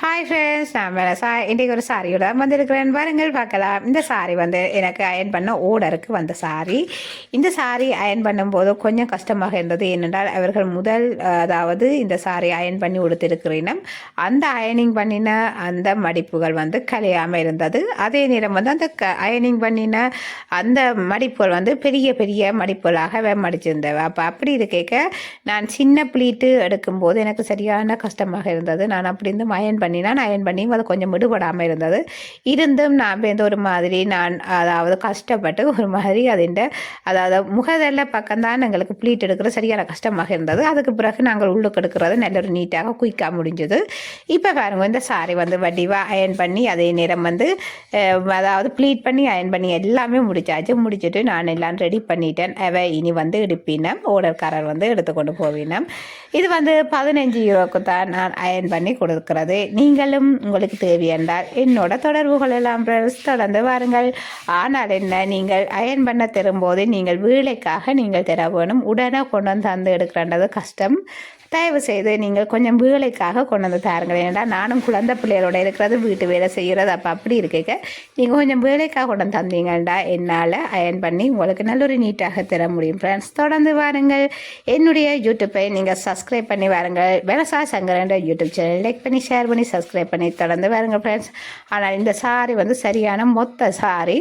Hi friends நான் மேலே சா இன்றைக்கு ஒரு சாரியோட வந்திருக்கிறேன். பாருங்கள் பார்க்கலாம். இந்த சாரி வந்து எனக்கு அயன் பண்ண ஓடருக்கு வந்த சாரி. இந்த சாரி அயன் பண்ணும்போது கொஞ்சம் கஷ்டமாக இருந்தது. ஏனென்றால் அவர்கள் முதல் அதாவது இந்த சாரி அயன் பண்ணி உடுத்திருக்கிறேனும் அந்த அயனிங் பண்ணின அந்த மடிப்புகள் வந்து கலையாமல் இருந்தது. அதே நேரம் வந்து அந்த க அயனிங் பண்ணின அந்த மடிப்புகள் வந்து பெரிய பெரிய மடிப்புகளாக மடிச்சிருந்தேன் அப்போ அப்படி இது கேட்க நான் சின்ன பிளீட்டு எடுக்கும்போது எனக்கு சரியான கஷ்டமாக இருந்தது. நான் அப்படி இருந்து அயன் பண்ணி பண்ணினா அயன் பண்ணி அது கொஞ்சம் விடுபடாமல் இருந்தது. இருந்தும் நான் வந்து ஒரு மாதிரி நான் அதாவது கஷ்டப்பட்டு ஒரு மாதிரி அதிண்ட அதாவது முகதல்ல பக்கம்தான் எங்களுக்கு ப்ளீட் எடுக்கிற சரியான கஷ்டமாக இருந்தது. அதுக்கு பிறகு நாங்கள் உள்ளுக்கு எடுக்கிறது நல்ல ஒரு நீட்டாக குயிக்காக முடிஞ்சது. இப்போ பாருங்க இந்த சாரி வந்து வடிவாக அயன் பண்ணி அதே நேரம் வந்து அதாவது ப்ளீட் பண்ணி அயன் பண்ணி எல்லாமே முடிச்சாச்சு. முடிச்சுட்டு நான் எல்லாம் ரெடி பண்ணிட்டேன். அவ இனி வந்து எடுப்பினம். ஓடர்காரர் வந்து எடுத்துக்கொண்டு போவினம். இது வந்து பதினஞ்சு யூரோக்கு தான் நான் அயன் பண்ணி கொடுக்குறது. நீங்களும் உங்களுக்கு தேவையென்றால் என்னோட தொடர்புகள் எல்லாம் தொடர்ந்து வாருங்கள். ஆனால் என்ன நீங்கள் அயன் பண்ண தரும்போது நீங்கள் வேலைக்காக நீங்கள் தர வேணும் உடனே கொண்டு வந்து தந்து எடுக்கிறன்றது கஷ்டம். தயவு செய்து நீங்கள் கொஞ்சம் வேலைக்காக கொண்டு வந்து தாருங்கள். ஏன்னா நானும் குழந்தை பிள்ளைகளோட இருக்கிறது வீட்டு வேலை செய்கிறது. அப்போ அப்படி இருக்க நீங்கள் கொஞ்சம் வேலைக்காக கொண்டு வந்து தந்தீங்கண்டா என்னால் அயன் பண்ணி உங்களுக்கு நல்ல ஒரு நீட்டாக தர முடியும். ஃப்ரெண்ட்ஸ் தொடர்ந்து வாருங்கள். என்னுடைய யூடியூப்பை நீங்கள் சப்ஸ்கிரைப் பண்ணி வாருங்கள். வேலசா சங்கரன்ற யூடியூப் சேனல் லைக் பண்ணி ஷேர் பண்ணி சப்ஸ்கிரைப் பண்ணி தொடர்ந்து வாருங்கள் ஃப்ரெண்ட்ஸ் ஆனால் இந்த சாரி வந்து சரியான மொத்த சாரி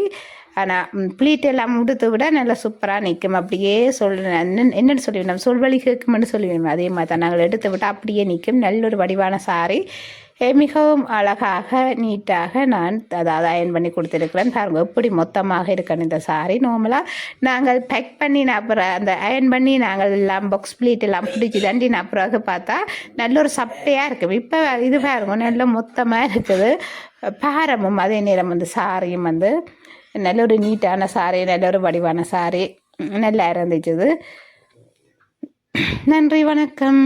ஆனால் ப்ளீட் எல்லாம் விட நல்லா சூப்பராக நிற்கும் அப்படியே சொல் என்னென்னு சொல்லிவிடணும் சொல்வழி கேட்கும்னு சொல்லிவிடணும் அதே மாதிரி தான் நாங்கள் எடுத்து விட்டால் அப்படியே நிற்கும் நல்ல ஒரு வடிவான சாரி மிகவும் அழகாக நீட்டாக நான் அதாவது அயன் பண்ணி கொடுத்துருக்குறேன். பாருங்கள் எப்படி மொத்தமாக இருக்கணும் இந்த சாரி நார்மலாக நாங்கள் பேக் பண்ணி அப்புறம் அந்த அயன் பண்ணி நாங்கள் எல்லாம் பாக்ஸ் ப்ளீட் எல்லாம் பிடிச்சி தண்டி அப்புறம் பார்த்தா நல்ல ஒரு சப்பையாக இருக்கும் இப்போ இது பாருங்க நல்ல மொத்தமாக இருக்குது. பாரமும் அதே நேரம் வந்து சாரியும் வந்து நல்ல ஒரு நீட்டான சாரி நல்ல ஒரு வடிவான சாரி நல்லா இருந்துச்சு நன்றி வணக்கம்.